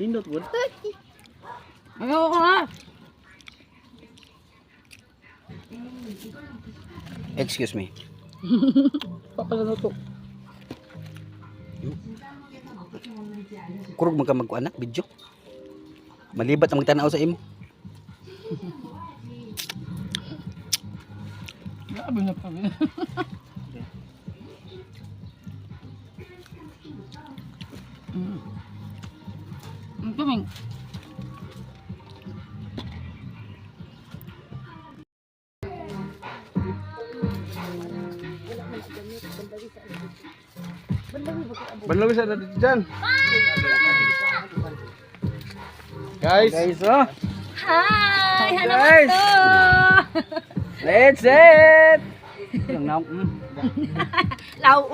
Pindot po. Ayoko nga. Excuse me. Papalanutok. Kurog man ka magkuan na video. Malibat ang magtanaw sa imo. Grabe na pa. Mm. cái mình Benar bisa ada Jan. Guys. Guys, oh. Hi, guys. Let's it. Đừng nóng. Lâu.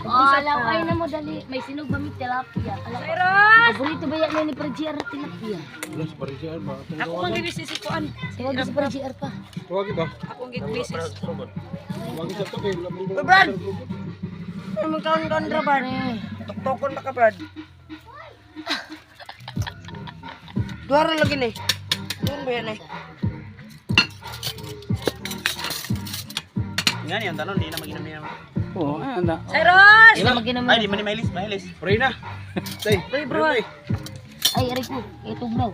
Oh, laway na mo dali. May sinog ba may tilapia? Paborito ba yan ni Prajiar tilapia? Pare siya ba? Ako mang gibisisikuan. Tawag sa Prajiar pa. Tuwagi ba? Ako ang gibisis. Tuwagi sa to kay labong. Uy, Brad! Ano mong kaon-kaon ra ba? Tuktukon pa ka, Brad. Duwara lagi ni. Doon ba yan eh? Tanong, di na mag-inom niya. Oo. Cyrus! Ila magina mo. Ay, di man ni Mailis, Mailis. Pray na. Tay, Pray, bro. Ay, aray ko. Itugnaw.